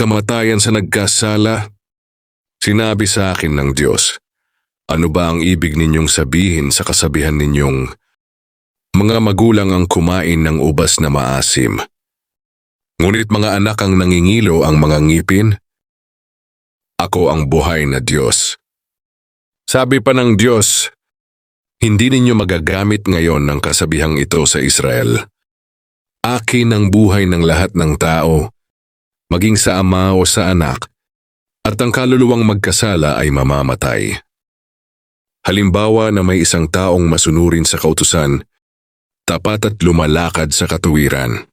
kamatayan sa nagkasala. Sinabi sa akin ng Diyos, ano ba ang ibig ninyong sabihin sa kasabihan ninyong mga magulang ang kumain ng ubas na maasim? Ngunit mga anak ang nangingilo ang mga ngipin? Ako ang buhay na Diyos. Sabi pa ng Diyos, hindi ninyo magagamit ngayon ng kasabihang ito sa Israel. Akin ang buhay ng lahat ng tao, maging sa ama o sa anak, at ang kaluluwang magkasala ay mamamatay. Halimbawa na may isang taong masunurin sa kautusan, tapat at lumalakad sa katuwiran.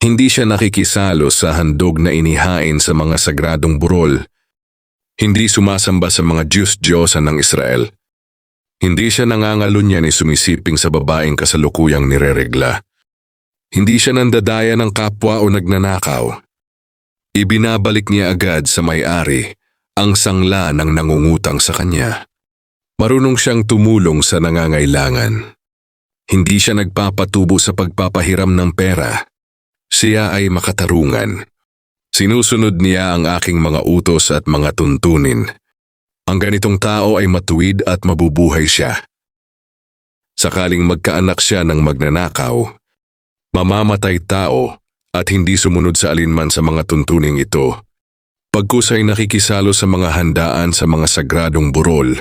Hindi siya nakikisalo sa handog na inihain sa mga sagradong burol. Hindi sumasamba sa mga Diyos-Diyosan ng Israel. Hindi siya nangangalunya ni sumisiping sa babaeng kasalukuyang nireregla. Hindi siya nandadaya ng kapwa o nagnanakaw. Ibinabalik niya agad sa may-ari ang sangla ng nangungutang sa kanya. Marunong siyang tumulong sa nangangailangan. Hindi siya nagpapatubo sa pagpapahiram ng pera. Siya ay makatarungan. Sinusunod niya ang aking mga utos at mga tuntunin. Ang ganitong tao ay matuwid at mabubuhay siya. Sakaling magkaanak siya ng magnanakaw, mamamatay tao at hindi sumunod sa alinman sa mga tuntuning ito. Pagkusay nakikisalo sa mga handaan sa mga sagradong burol,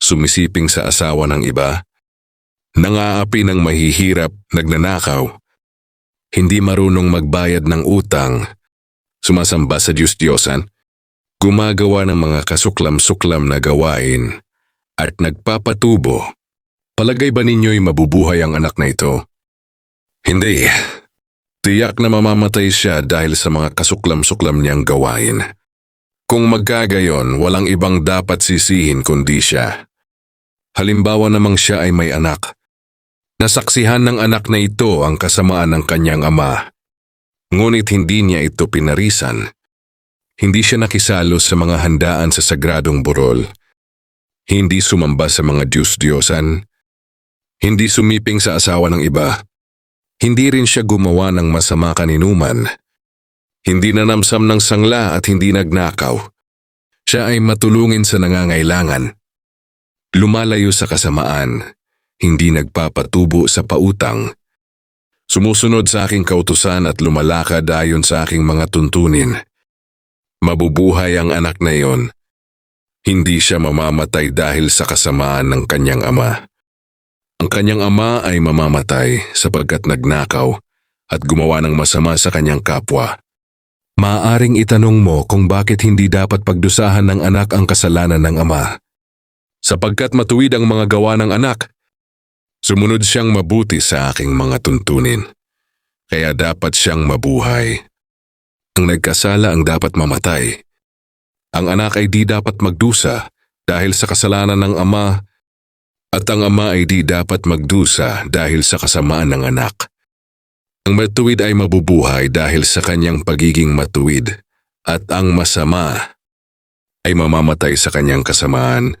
sumisiping sa asawa ng iba, nangaapi ng mahihirap, nagnanakaw, hindi marunong magbayad ng utang, sumasamba sa Diyos-Diyosan, gumagawa ng mga kasuklam-suklam na gawain, at nagpapatubo. Palagay ba ninyo'y mabubuhay ang anak na ito? Hindi. Tiyak na mamamatay siya dahil sa mga kasuklam-suklam niyang gawain. Kung magkagayon, walang ibang dapat sisihin kundi siya. Halimbawa namang siya ay may anak. Nasaksihan ng anak na ito ang kasamaan ng kanyang ama. Ngunit hindi niya ito pinarisan. Hindi siya nakisalo sa mga handaan sa sagradong burol. Hindi sumamba sa mga Diyos-Diyosan. Hindi sumiping sa asawa ng iba. Hindi rin siya gumawa ng masama kaninuman. Hindi nanamsam ng sangla at hindi nagnakaw. Siya ay matulungin sa nangangailangan. Lumalayo sa kasamaan, hindi nagpapatubo sa pautang. Sumusunod sa aking kautusan at lumalakad ayon sa aking mga tuntunin. Mabubuhay ang anak na iyon. Hindi siya mamamatay dahil sa kasamaan ng kanyang ama. Ang kanyang ama ay mamamatay sapagkat nagnakaw at gumawa ng masama sa kanyang kapwa. Maaring itanong mo kung bakit hindi dapat pagdusahan ng anak ang kasalanan ng ama. Sapagkat matuwid ang mga gawa ng anak, sumunod siyang mabuti sa aking mga tuntunin. Kaya dapat siyang mabuhay. Ang nagkasala ang dapat mamatay. Ang anak ay di dapat magdusa dahil sa kasalanan ng ama at ang ama ay di dapat magdusa dahil sa kasamaan ng anak. Ang matuwid ay mabubuhay dahil sa kanyang pagiging matuwid at ang masama ay mamamatay sa kanyang kasamaan.